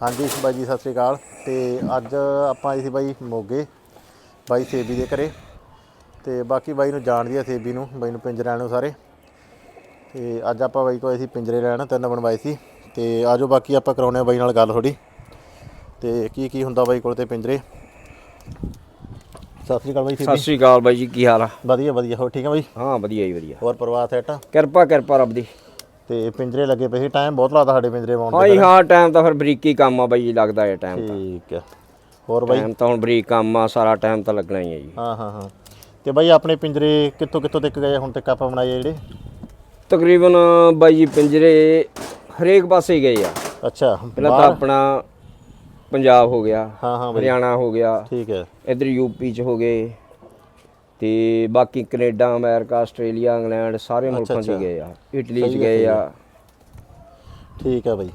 ਹਾਂਜੀ ਬਾਈ ਜੀ ਸਤਿ ਸ੍ਰੀ ਅਕਾਲ। ਤੇ ਅੱਜ ਆਪਾਂ ਆਏ ਸੀ ਬਾਈ ਮੋਗੇ ਬਾਈ ਸੇਬੀ ਦੇ ਘਰੇ। ਤੇ ਬਾਕੀ ਬਾਈ ਨੂੰ ਜਾਣਦੀ ਆ ਸੇਬੀ ਨੂੰ ਬਾਈ ਨੂੰ ਪਿੰਜਰੇ ਨੂੰ ਸਾਰੇ। ਤੇ ਅੱਜ ਆਪਾਂ ਬਾਈ ਕੋਲ ਆਏ ਸੀ ਪਿੰਜਰੇ ਲੈਣ ਤਿੰਨ ਬਣਵਾਏ ਸੀ। ਤੇ ਆਜੋ ਬਾਕੀ ਆਪਾਂ ਕਰਾਉਣੇ ਬਾਈ ਨਾਲ ਗੱਲ ਥੋੜੀ ਤੇ ਕੀ ਕੀ ਹੁੰਦਾ ਬਾਈ ਕੋਲ ਤੇ ਪਿੰਜਰੇ? ਸਤਿ ਸ੍ਰੀ ਅਕਾਲ ਬਾਈ ਸਤਿ ਸ਼੍ਰੀ ਅਕਾਲ ਬਾਈ ਜੀ ਕੀ ਹਾਲ ਆ? ਵਧੀਆ ਵਧੀਆ। ਹੋ ਠੀਕ ਆ ਬਾਈ? ਹਾਂ ਵਧੀਆ ਹੀ ਵਧੀਆ। ਹੋਰ ਪਰਿਵਾਰ ਸੈਟ ਕਿਰਪਾ ਕਿਰਪਾ ਰੱਬ ਦੀ। ਤੇ ਪਿੰਜਰੇ ਲੱਗੇ ਪਏ ਸੀ ਟਾਈਮ ਬਹੁਤ ਲੱਗਦਾ ਸਾਡੇ ਪਿੰਜਰੇ ਪਾਉਣ ਹਾਂ ਜੀ ਹਾਂ ਟਾਈਮ ਤਾਂ ਫਿਰ ਬਰੀਕੀ ਕੰਮ ਆ ਬਾਈ ਜੀ ਲੱਗਦਾ ਹੈ ਟਾਈਮ ਤਾਂ। ਠੀਕ ਹੈ ਹੋਰ ਬਾਈ? ਟਾਈਮ ਤਾਂ ਹੁਣ ਬਰੀਕ ਕੰਮ ਆ ਸਾਰਾ ਟਾਈਮ ਤਾਂ ਲੱਗਣਾ ਹੀ ਹੈ ਜੀ। ਹਾਂ ਹਾਂ ਹਾਂ। ਤੇ ਬਾਈ ਆਪਣੇ ਪਿੰਜਰੇ ਕਿੱਥੋਂ ਕਿੱਥੋਂ ਤੱਕ ਗਏ ਹੁਣ ਤੱਕ ਆਪਾਂ ਬਣਾਏ ਜਿਹੜੇ? ਤਕਰੀਬਨ ਬਾਈ ਜੀ ਪਿੰਜਰੇ ਹਰੇਕ ਪਾਸੇ ਗਏ ਆ। ਅੱਛਾ ਪਹਿਲਾਂ ਤਾਂ ਆਪਣਾ ਪੰਜਾਬ ਹੋ ਗਿਆ ਹਾਂ ਹਾਂ ਹਰਿਆਣਾ ਹੋ ਗਿਆ ਠੀਕ ਹੈ। ਇਧਰ ਯੂਪੀ ਚ ਹੋ ਗਏ। ਤੇ ਬਾਕੀ ਕੈਨੇਡਾ ਅਮਰੀਕਾ ਆਸਟ੍ਰੇਲੀਆ ਇੰਗਲੈਂਡ ਸਾਰੇ ਮੁਲਕਾਂ 'ਚ ਗਏ ਆ। ਇਟਲੀ ਚ ਗਏ ਆ। ਠੀਕ ਹੈ ਬਾਈ।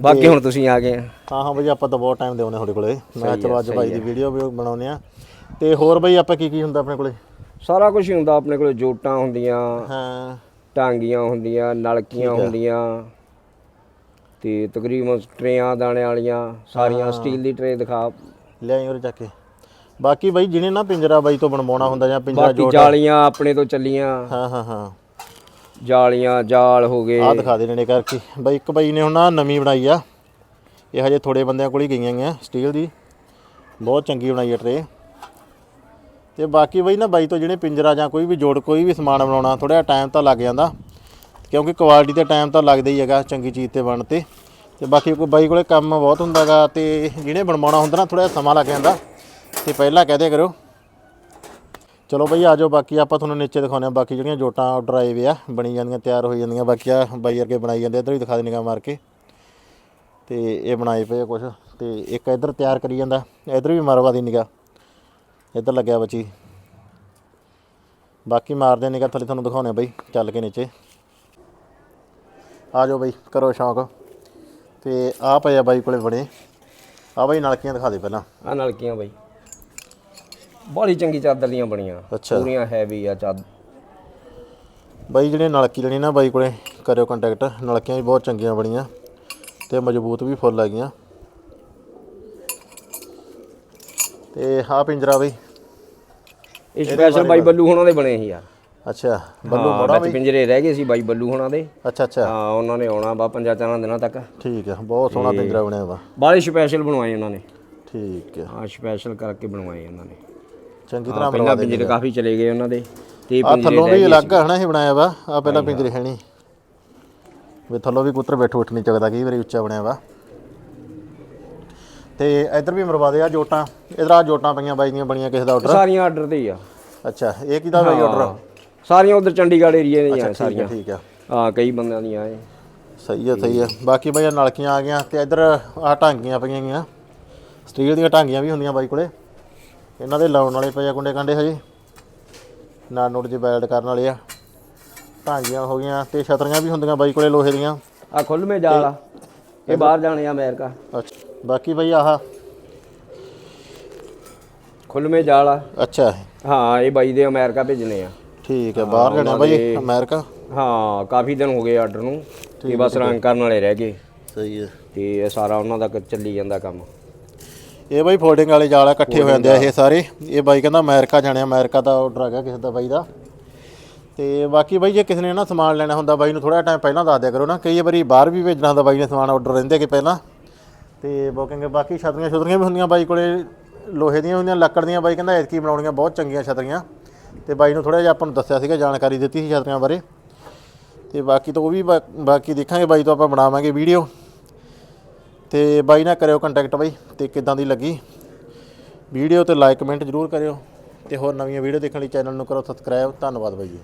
ਬਾਕੀ ਹੁਣ ਤੁਸੀਂ ਆ ਗਏ ਆ। ਹਾਂ ਹਾਂ ਬਾਈ ਆਪਾਂ ਤਾਂ ਬਹੁਤ ਟਾਈਮ ਦੇਉਨੇ ਤੁਹਾਡੇ ਕੋਲੇ। ਮੈਂ ਚਲੋ ਅੱਜ ਬਾਈ ਦੀ ਵੀਡੀਓ ਵੀ ਬਣਾਉਨੇ ਆ ਤੇ ਹੋਰ ਬਾਈ ਆਪਾਂ ਕੀ ਕੀ ਹੁੰਦਾ ਆਪਣੇ ਕੋਲੇ? ਸਾਰਾ ਕੁਝ ਹੀ ਹੁੰਦਾ ਆਪਣੇ ਕੋਲ ਜੋਟਾਂ ਹੁੰਦੀਆਂ ਹਾਂ। ਟਾਂਗੀਆਂ ਹੁੰਦੀਆਂ ਨਲਕੀਆਂ ਹੁੰਦੀਆਂ ਤੇ ਤਕਰੀਬਨ ਟਰੇਆਂ ਦਾਣੇ ਵਾਲੀਆਂ ਸਾਰੀਆਂ ਸਟੀਲ ਦੀ ਟਰੇ ਦਿਖਾ। ਲਿਆਈ ਉਰੇ ਚੱਕ ਕੇ। ਬਾਕੀ ਬਾਈ ਜਿਹਨੇ ਨਾ ਪਿੰਜਰਾ ਬਾਈ ਤੋਂ ਬਣਵਾਉਣਾ ਹੁੰਦਾ ਜਾਂ ਪਿੰਜਰਾ ਬਾਕੀ ਜੋੜ ਜਾਲੀਆਂ ਆਪਣੇ ਤੋਂ ਚੱਲੀਆਂ। ਹਾਂ ਹਾਂ ਹਾਂ। ਜਾਲੀਆਂ ਜਾਲ ਹੋ ਗਏ। ਆਹ ਦਿਖਾ ਦੇ ਨੇੜੇ ਕਰਕੇ। ਬਾਈ ਇੱਕ ਬਾਈ ਨੇ ਹੁਣ ਆਹ ਨਵੀਂ ਬਣਾਈ ਆ। ਇਹ ਹਜੇ ਥੋੜੇ ਬੰਦਿਆਂ ਕੋਲ ਹੀ ਗਈਆਂ ਗਈਆਂ ਸਟੀਲ ਦੀ। ਬਹੁਤ ਚੰਗੀ ਬਣਾਈ ਆ ਟਰੇ। ਤੇ ਬਾਕੀ ਬਾਈ ਨਾ ਬਾਈ ਤੋਂ ਜਿਹੜੇ ਪਿੰਜਰਾ ਜਾਂ ਕੋਈ ਵੀ ਜੋੜ ਕੋਈ ਵੀ ਸਮਾਨ ਬਣਾਉਣਾ ਥੋੜਾ ਟਾਈਮ ਤਾਂ ਲੱਗ ਜਾਂਦਾ। ਕਿਉਂਕਿ ਕੁਆਲਿਟੀ ਤੇ ਟਾਈਮ ਤਾਂ ਲੱਗਦਾ ਹੀ ਹੈਗਾ ਚੰਗੀ ਚੀਜ਼ ਤੇ ਬਣਨ ਤੇ। ਤੇ ਬਾਕੀ ਕੋਈ ਬਾਈ ਕੋਲੇ ਕੰਮ ਬਹੁਤ ਹੁੰਦਾਗਾ ਤੇ ਜਿਹਨੇ ਬਣਵਾਉਣਾ ਹੁੰਦਾ ਨਾ ਥੋੜਾ ਸਮਾਂ ਲੱਗ ਜਾਂਦਾ। ਤੇ ਪਹਿਲਾਂ ਕਹਿ ਦਿਆ ਕਰੋ। ਚਲੋ ਬਈ, ਆ ਜਾਓ, ਬਾਕੀ ਆਪਾਂ ਤੁਹਾਨੂੰ ਨੀਚੇ ਦਿਖਾਉਂਦੇ ਆ ਬਾਕੀ ਜਿਹੜੀਆਂ ਜੋਟਾਂ ਡਰਾਈਵ ਆ, ਬਣੀ ਜਾਂਦੀਆਂ, ਤਿਆਰ ਹੋਈ ਜਾਂਦੀਆਂ। ਬਾਕੀ ਆ ਬਾਈ ਵਰਗੇ ਬਣਾਈ ਜਾਂਦੇ, ਇੱਧਰ ਵੀ ਦਿਖਾ ਦੇ ਨਿਗਾਹ ਮਾਰ ਕੇ। ਤੇ ਇਹ ਬਣਾਏ ਪਏ ਆ ਕੁਛ। ਤੇ ਇੱਕ ਇੱਧਰ ਤਿਆਰ ਕਰੀ ਜਾਂਦਾ, ਇੱਧਰ ਵੀ ਮਾਰਵਾ ਦੀ ਨਿਗਾਹ ਇੱਧਰ ਲੱਗਿਆ ਬੱਚੀ ਬਾਕੀ ਮਾਰਦੇ ਨਿਗਾਹ ਥੱਲੇ ਤੁਹਾਨੂੰ ਦਿਖਾਉਂਦੇ ਆ ਬਈ, ਚੱਲ ਕੇ ਨੀਚੇ। ਆ ਜਾਓ ਬਈ, ਕਰੋ ਸ਼ੌਂਕ। ਤੇ ਆ ਪਏ ਆ ਬਾਈ ਕੋਲੇ ਬਣੇ। ਆ ਬਾਈ ਨਲਕੀਆਂ ਦਿਖਾ ਦੇ ਪਹਿਲਾਂ। ਆ ਨਲਕੀਆਂ ਬਾਈ। ਬੜੀ ਚੰਗੀ ਚਾਦਰ ਦੀਆਂ ਬਣੀਆਂ। ਅੱਛਾ। ਪੂਰੀਆਂ ਹੈਵੀ ਆ ਚਾਦਰ ਬਾਈ ਜਿਹੜੇ ਨਲਕੀ ਲੈਣੀ ਨਾ ਬਾਈ ਕੋਲੇ ਕਰਿਓ ਕੰਟੈਕਟ ਨਲਕੀਆਂ ਵੀ ਬਹੁਤ ਚੰਗੀਆਂ ਬਣੀਆਂ ਤੇ ਮਜ਼ਬੂਤ ਵੀ ਫੁੱਲ ਹੈਗੀਆਂ। ਤੇ ਆਹ ਪਿੰਜਰਾ ਬਈ। ਇਹ ਸਪੈਸ਼ਲ ਬਾਈ ਬੱਲੂ ਹੋਣਾ ਦੇ ਬਣੇ ਸੀ ਯਾਰ। ਅੱਛਾ ਬੱਲੂ ਹਾਂ, ਮੋੜਾ ਵਿੱਚ ਬਈ। ਪਿੰਜਰੇ ਰਹਿ ਗਏ ਸੀ ਬਾਈ ਬੱਲੂ ਹੋਣਾ ਦੇ। ਅੱਛਾ ਅੱਛਾ। ਹਾਂ ਉਹਨਾਂ ਨੇ ਆਉਣਾ ਬਾ ਪੰਜਾਂ ਚਾਰਾਂ ਦਿਨਾਂ ਤੱਕ। ਠੀਕ ਹੈ ਬਹੁਤ ਸੋਹਣਾ ਪਿੰਜਰਾ ਬਣਿਆ ਵਾ। ਬਾਲੇ ਸਪੈਸ਼ਲ ਬਣਵਾਏ ਉਹਨਾਂ ਨੇ। ਠੀਕ ਹੈ ਹਾਂ ਸਪੈਸ਼ਲ ਕਰਕੇ ਬਣਵਾਏ ਉਹਨਾਂ ਨੇ। ਚੰਗੀ ਤਰ੍ਹਾਂ ਪਹਿਲਾਂ ਪਿੰਜਰੇ ਕਾਫੀ ਚਲੇ ਗਏ ਉਹਨਾਂ ਦੇ ਤੇ ਆ ਥੱਲੋਂ ਵੀ ਅਲੱਗ ਹਨਾ ਇਹ ਬਣਾਇਆ ਵਾ? ਆ ਪਹਿਲਾਂ ਪਿੰਜਰੇ ਹੈ ਨਹੀਂ ਵੀ ਥੱਲੋਂ ਵੀ ਕੁੱਤਰ ਬੈਠੋ ਉੱਠ ਨਹੀਂ ਚੱਕਦਾ ਕਈ ਵਾਰੀ ਉੱਚਾ ਬਣਿਆ ਵਾ। ਤੇ ਇੱਧਰ ਵੀ ਮਰਵਾ ਦੇ ਆ ਜੋਟਾਂ। ਇਧਰ ਆ ਜੋਟਾਂ ਪਈਆਂ ਬਾਈ ਦੀਆਂ ਬਣੀਆਂ ਕਿਸੇ ਦਾ ਆਰਡਰ ਸਾਰੀਆਂ ਆਰਡਰ ਤੇ ਹੀ ਆ। ਅੱਛਾ ਇਹ ਕਿਹਦਾ ਬਾਈ ਆਰਡਰ ਸਾਰੀਆਂ ਉਧਰ ਚੰਡੀਗੜ੍ਹ ਏਰੀਏ ਦੀਆਂ ਠੀਕ ਹੈ ਸਾਰੀਆਂ ਠੀਕ ਹੈ। ਹਾਂ ਕਈ ਬੰਦਿਆਂ ਦੀਆਂ ਇਹ। ਸਹੀ ਹੈ ਸਹੀ ਹੈ। ਬਾਕੀ ਬਾਈ ਨਲਕੀਆਂ ਆ ਗਈਆਂ ਤੇ ਇੱਧਰ ਆ ਟਾਂਗੀਆਂ ਪਈਆਂ ਗਈਆਂ। ਸਟੀਲ ਦੀਆਂ ਟਾਂਗੀਆਂ ਵੀ ਹੁੰਦੀਆਂ ਬਾਈ ਕੋਲੇ। ਇਹਨਾਂ ਦੇ ਲਾਉਣ ਵਾਲੇ ਪਏ ਆ ਕੁੰਡੇ ਕੰਡੇ ਹਜੇ। ਨਾਲ ਨੋਟ ਜੇ ਬੈਲਡ ਕਰਨ ਵਾਲੇ ਆ। ਟਾਂਗੀਆਂ ਹੋ ਗਈਆਂ ਤੇ ਛਤਰੀਆਂ ਵੀ ਹੁੰਦੀਆਂ ਬਾਈ ਕੋਲੇ ਲੋਹੇ ਦੀਆਂ। ਆ ਖੁੱਲਵੇਂ ਜਾਲ ਆ। ਇਹ ਬਾਹਰ ਜਾਣੇ ਆ ਅਮਰੀਕਾ। ਅੱਛਾ ਬਾਕੀ ਬਾਈ ਆਹ ਖੁੱਲਵੇਂ ਜਾਲ ਆ। ਅੱਛਾ। ਹਾਂ ਇਹ ਬਾਈ ਦੇ ਅਮਰੀਕਾ ਭੇਜਣੇ ਆ। ਠੀਕ ਹੈ ਬਾਹਰ ਜਾਣਾ ਬਾਈ ਅਮਰੀਕਾ। ਹਾਂ ਕਾਫੀ ਦਿਨ ਹੋ ਗਏ ਆਰਡਰ ਨੂੰ। ਤੇ ਬਸ ਰੰਗ ਕਰਨ ਵਾਲੇ ਰਹਿ ਗਏ। ਸਹੀ ਹੈ। ਤੇ ਇਹ ਸਾਰਾ ਉਹਨਾਂ ਦਾ ਚੱਲੀ ਜਾਂਦਾ ਕੰਮ। ਇਹ ਬਾਈ ਫੋਲਡਿੰਗ ਵਾਲੇ ਜਾਲ ਆ ਇਕੱਠੇ ਹੋ ਜਾਂਦੇ ਆ ਇਹ ਸਾਰੇ। ਇਹ ਬਾਈ ਕਹਿੰਦਾ ਅਮਰੀਕਾ ਜਾਣਾ ਅਮਰੀਕਾ ਦਾ ਆਰਡਰ ਆ ਗਿਆ ਕਿਸੇ ਦਾ ਬਾਈ ਦਾ। ਤੇ ਬਾਕੀ ਬਾਈ ਜੇ ਕਿਸੇ ਨੇ ਨਾ ਸਮਾਨ ਲੈਣਾ ਹੁੰਦਾ ਬਾਈ ਨੂੰ ਥੋੜਾ ਟਾਈਮ ਪਹਿਲਾਂ ਦੱਸ ਦਿਆ ਕਰੋ ਨਾ ਕਈ ਵਾਰੀ ਬਾਹਰ ਵੀ ਭੇਜਣਾ ਹੁੰਦਾ ਬਾਈ ਨੇ ਸਮਾਨ ਆਰਡਰ ਰਹਿੰਦੇ ਕਿ ਪਹਿਲਾਂ। ਤੇ ਬੁਕਿੰਗ ਬਾਕੀ ਛਤਰੀਆਂ ਛਤਰੀਆਂ ਵੀ ਹੁੰਦੀਆਂ ਬਾਈ ਕੋਲੇ ਲੋਹੇ ਦੀਆਂ ਹੁੰਦੀਆਂ ਲੱਕੜ ਦੀਆਂ ਬਾਈ ਕਹਿੰਦਾ ਐਤਕੀ ਬਣਾਉਣੀਆਂ ਬਹੁਤ ਚੰਗੀਆਂ ਛਤਰੀਆਂ। ਤੇ ਬਾਈ ਨੂੰ ਥੋੜਾ ਜਿਹਾ ਆਪਾਂ ਨੂੰ ਦੱਸਿਆ ਸੀਗਾ ਜਾਣਕਾਰੀ ਦਿੱਤੀ ਸੀ ਛਤਰੀਆਂ ਬਾਰੇ। ਤੇ ਬਾਕੀ ਤਾਂ ਉਹ ਵੀ ਬਾ- ਬਾਕੀ ਦੇਖਾਂਗੇ ਬਾਈ ਤੋਂ ਆਪਾਂ ਬਣਾਵਾਂਗੇ ਵੀਡੀਓ ਤੇ ਬਾਈ ਨਾਲ ਕਰਿਓ ਕੰਟੈਕਟ ਬਾਈ, ਤੇ ਕਿਦਾਂ ਦੀ ਲੱਗੀ? ਵੀਡੀਓ ਤੇ ਲਾਈਕ ਕਮੈਂਟ ਜ਼ਰੂਰ ਕਰਿਓ, ਤੇ ਹੋਰ ਨਵੀਆਂ ਵੀਡੀਓ ਦੇਖਣ ਲਈ ਚੈਨਲ ਨੂੰ ਕਰੋ ਸਬਸਕ੍ਰਾਈਬ ਧੰਨਵਾਦ ਬਾਈ ਜੀ।